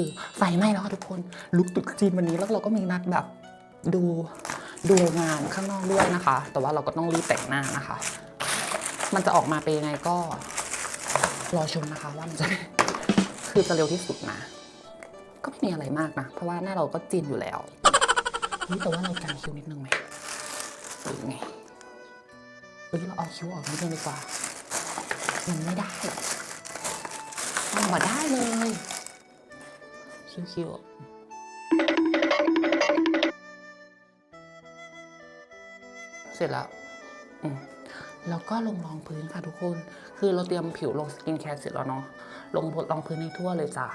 คือไฟไหม้แล้วค่ะทุกคน ลุกตรุ๊จีนวันนี้แล้วเราก็มีนัดแบบดูดูงานข้างนอกด้วยนะคะ แต่ว่าเราก็ต้องรีบแต่งหน้านะคะ มันจะออกมาเป็นยังไงก็ รอชมนะคะว่ามันจะคือจะเร็วที่สุดนะ ก็ไม่มีอะไรมากนะ เพราะว่าหน้าเราก็จีนอยู่แล้วเฮ้ยแต่ว่าเรากันคิ้วนิดนึงไหมหรือไงเฮ้ยเราเอาคิ้วออกนิดนึงดีกว่า มันไม่ได้เอามาได้เลย คิวๆเสร็จแล้วอืมแล้วก็ลงรองพื้นค่ะทุกคน คือเราเตรียมผิวลงสกินแคร์เสร็จแล้วเนาะ ลงรองพื้นให้ทั่วเลยจ้ะ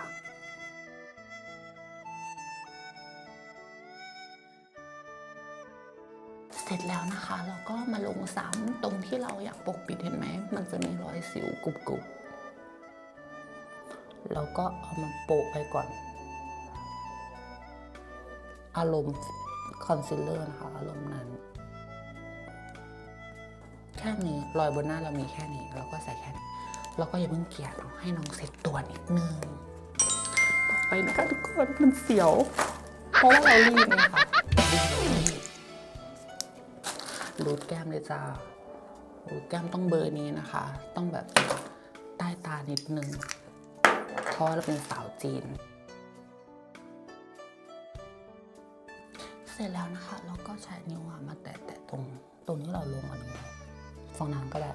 เสร็จแล้วนะคะเราก็มาลงซ้ำตรงที่เราอยากปกปิดเห็นไหม มันจะมีรอยสิวกรุบๆ แล้วก็เอามาโปะไปก่อน อารมณ์คอนซีลเลอร์นะคะอารมณ์นั้น แค่นี้รอยบนหน้าเรามีแค่นี้ เราก็ใส่แค่นี้เราก็อย่าเพิ่งเกลียดให้น้องเซ็ตตัวนิดนึงต่อไปนะคะทุกคนมันเสียว เพราะว่าเรารีบไงคะรูดแก้มเลยจ้ารูดแก้มต้องเบอร์นี้นะคะ ต้องแบบใต้ตานิดนึงเพราะเราเป็นสาวจีน เสร็จแล้วนะคะ เราก็ใช้นิ้วมาแตะๆตรงตรงที่เราลงอันนี้ฟองน้ำก็ได้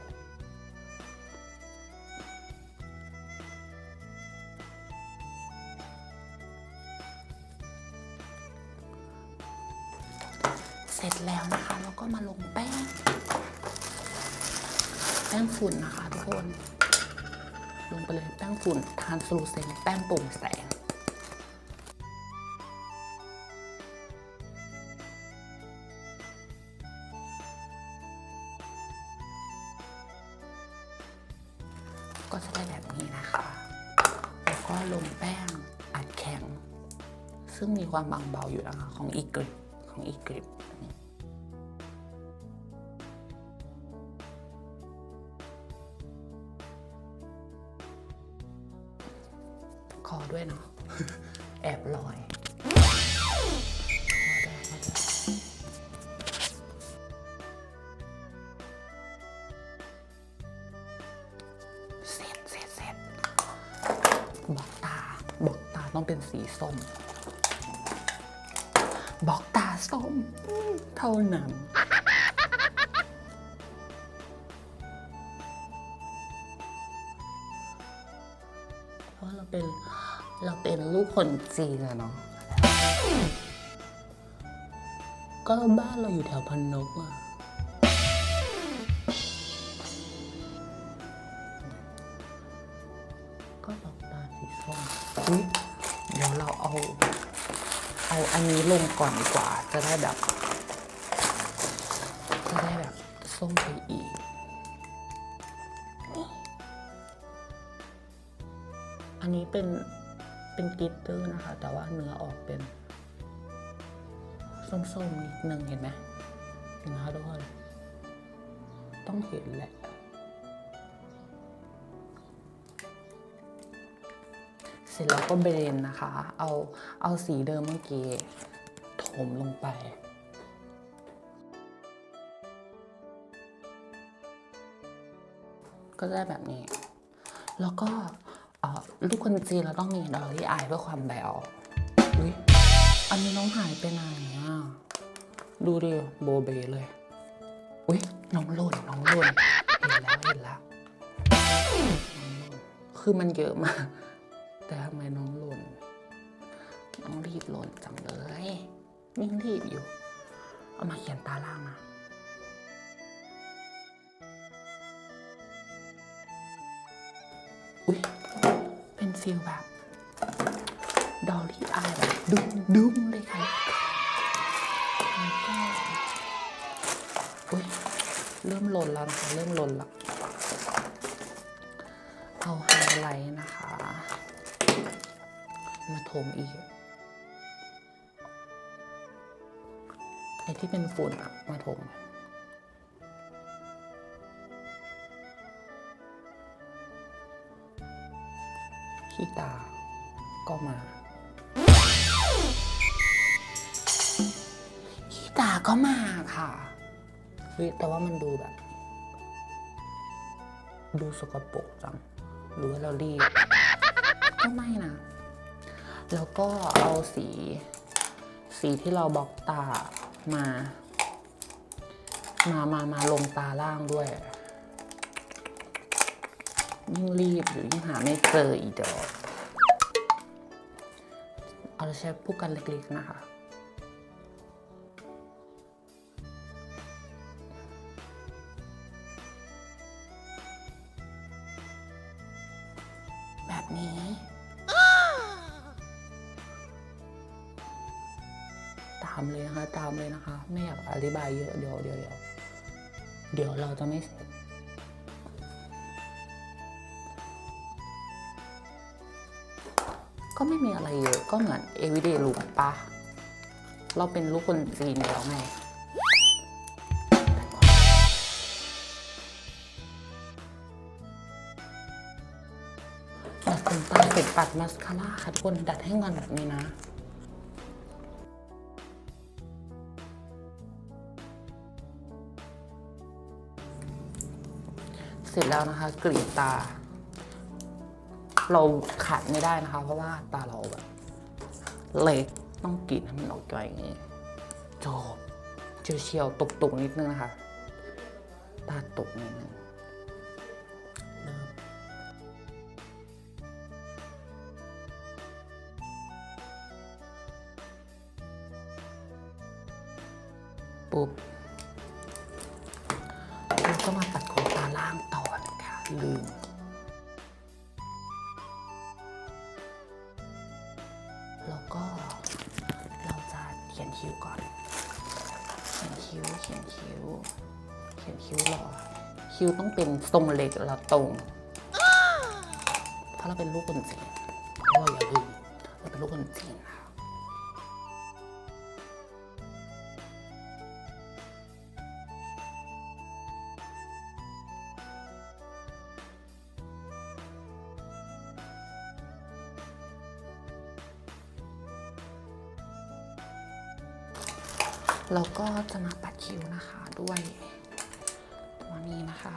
เสร็จแล้วนะคะเราก็มาลงแป้ง แป้งฝุ่นนะคะทุกคน ลงไปเลยแป้งฝุ่นทานสลูเซนแป้งโปร่งแสง ความบางเบาอยู่นะคะของอีกริปของอีกริปคอด้วยเนาะแอบลอยเสร็จเสร็จเสร็จบอกตาบอกตาต้องเป็นสีส้ม บอกตาส้มอืมเท่านั้นเพราะเราเป็นเราเป็นลูกคนจีนอะเนาะก็บ้านเราอยู่แถวพันนกอะ ลงก่อนดีกว่า จะได้แบบ จะได้แบบส้มไปอีก อันนี้เป็นเป็นกิตเตอร์นะคะ แต่ว่าเนื้อออกเป็น ส้มๆนิดนึงเห็นไหมเห็นไหมคะทุกคนต้องเห็นแหละเสร็จแล้วก็เบรนนะคะ เอา เอาสีเดิมเมื่อกี้ ถมลงไป ก็จะได้แบบนี้ แล้วก็ลูกคนจีนเราต้องมีดอลลี่อายเพื่อความแบวอุ้ยอันนี้น้องหายไปไหนอะ ดูดิโบเบเลย อุ้ยน้องหล่นน้องหล่นเห็นแล้วเห็นแล้วน้องหล่นคือมันเยอะมาก แต่ทำไมน้องหล่น น้องรีบหล่นจังเลย ยิ่งรีบอยู่ เอามาเขียนตาล่างนะอุ้ยเป็นฟิลแบบดอลลี่อายแบบดุ้งดุ้งเลยค่ะแล้วก็อุ้ยเริ่มหล่นแล้วนะคะ เริ่มหล่นแล้วเอาไฮไลท์นะคะ มาถมอีก อ้ที่เป็นฝุ่นอะมาถมขี้ตา ก็มา ขี้ตาก็มาค่ะ เฮ้ย แต่ว่ามันดูแบบ ดูสกปรกจัง หรือว่าเรารีบก็ไม่นะ แล้วก็เอาสี สีที่เราบล็อกตา มา มามามาลงตาล่างด้วย ยิ่งรีบหรือยิ่งหาไม่เจออีกดอกเอาใช้ผู้กันเล็กๆนะคะแบบนี้ามเลยนะคะ ตามเลยนะคะ ไม่อยากอธิบายเยอะเดี๋ยวเดี๋ยวเดี๋ยวเดี๋ยวเราจะไม่เสร็จก็ไม่มีอะไรเยอะก็เหมือน everyday look ปะเราเป็นลูกคนจีนแล้วไงดัดขนตาเสร็จปัดมาสคาร่าค่ะทุกคนดัดให้งอนแบบนี้นะ เสร็จแล้วนะคะ กรีดตา เราขาดไม่ได้นะคะ เพราะว่าตาเราแบบเล็กต้องกรีดให้มันออกมาอย่างนี้จบเฉียวๆตกๆนิดนึงนะคะ ตาตกนิดนึงปุ๊บแล้วก็มาตัด ลืมแล้วก็เราจะเขียนคิ้วก่อน เขียนคิ้ว เขียนคิ้ว เขียนคิ้วหรอคิ้วต้องเป็นทรงเล็กแล้วตรงเพราะเราเป็นลูกคนจีนเราอย่าลืมเราเป็นลูกคนจีนค่ะ ก็จะมาปัดคิ้วนะคะด้วยตัวนี้นะคะ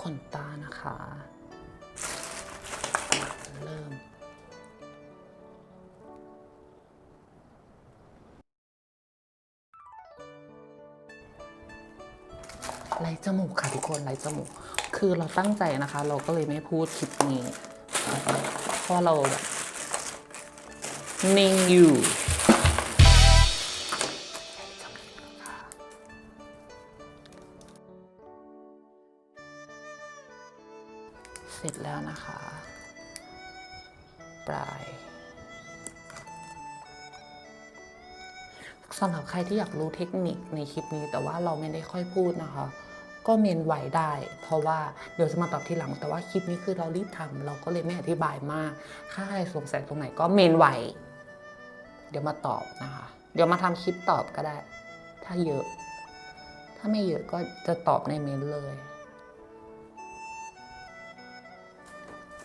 ขนตานะคะ เริ่ม ไล่จมูกค่ะทุกคนไล่จมูก คือเราตั้งใจนะคะ เราก็เลยไม่พูดคลิปนี้เพราะเราแบบนิ่งอยู่เสร็จแล้วนะคะ ปลายสำหรับใครที่อยากรู้เทคนิคในคลิปนี้แต่ว่าเราไม่ได้ค่อยพูดนะคะ ก็เมนไหวได้ เพราะว่าเดี๋ยวจะมาตอบทีหลัง แต่ว่าคลิปนี้คือเรารีบทำเราก็เลยไม่อธิบายมากถ้าใครสงสัยตรงไหนก็เมนไหวเดี๋ยวมาตอบนะคะ เดี๋ยวมาทำคลิปตอบก็ได้ ถ้าเยอะ ถ้าไม่เยอะก็จะตอบในเมนเลย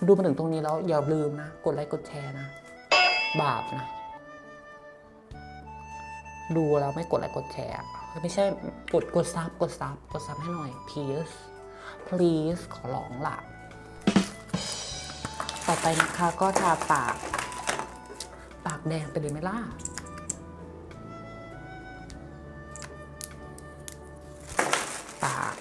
ดูมาถึงตรงนี้แล้วอย่าลืมนะ กดไลค์กดแชร์นะ บาปนะ ดูแล้วไม่กดไลค์กดแชร์ ไม่ใช่ กดกดซับกดซับกดซับให้หน่อย please please ขอร้องล่ะต่อไปนะคะก็ทาปาก ปากแดงไปเลยไหมล่ะปาก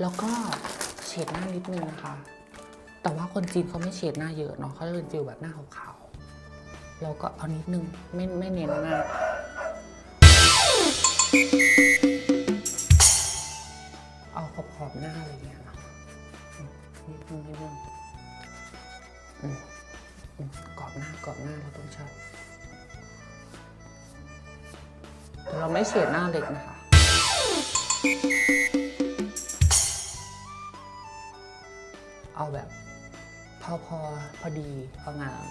แล้วก็ เฉดหน้านิดนึงนะคะ แต่ว่าคนจีนเขาไม่เฉดหน้าเยอะเนาะเขาจะเป็นฟิลแบบหน้าขาวๆเราก็เอานิดนึงไม่ไม่เน้นมากเอาขอบขอบๆหน้าอะไรเงี้ยเนาะนิดนึงนิดนึงอืมอืมกรอบหน้ากรอบหน้าเราต้องใช้แต่เราไม่เฉดหน้าเล็กนะคะ แบบ พอพอพอดีพองาม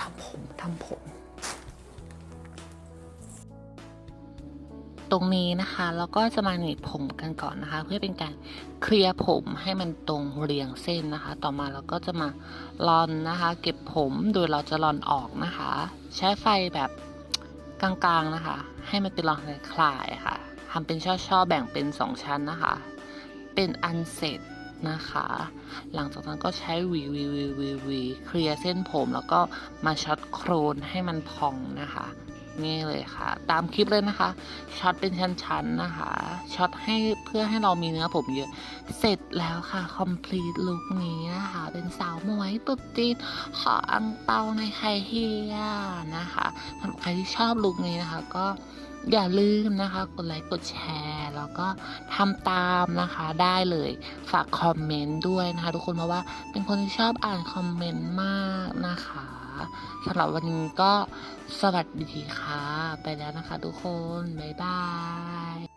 ทำผม ทำผม ตรงนี้นะคะ แล้วก็จะมาหนีบผมกันก่อนนะคะ เพื่อเป็นการเคลียร์ผมให้มันตรงเรียงเส้นนะคะ ต่อมาเราก็จะมาลอนนะคะ เก็บผมโดยเราจะลอนออกนะคะ ใช้ไฟแบบกลางๆนะคะ ให้มันเป็นรอนคลายค่ะทำเป็นช่อๆแบ่งเป็นสองชั้นนะคะ เป็นอันเสร็จนะคะ หลังจากนั้นก็ใช้หวีวีวีวีวีเคลียร์เส้นผมแล้วก็มาช็อตโครนให้มันพองนะคะ นี่เลยค่ะ ตามคลิปเลยนะคะช็อตเป็นชั้นๆนะคะช็อตให้เพื่อให้เรามีเนื้อผมเยอะ เสร็จแล้วค่ะ complete look นี้นะคะ เป็นสาวมวยตุ๊ดจีนขออังเปาในไคเฮียนะคะสำหรับใครที่ชอบลุคนี้นะคะ ก็อย่าลืมนะคะ กดไลค์กดแชร์ แล้วก็ทำตามนะคะได้เลยฝากคอมเมนต์ด้วยนะคะ ทุกคนเพราะว่าเป็นคนที่ชอบอ่านคอมเมนต์มากนะคะ นะคะสำหรับวันนี้ก็สวัสดีค่ะ ไปแล้วนะคะทุกคน บ๊ายบาย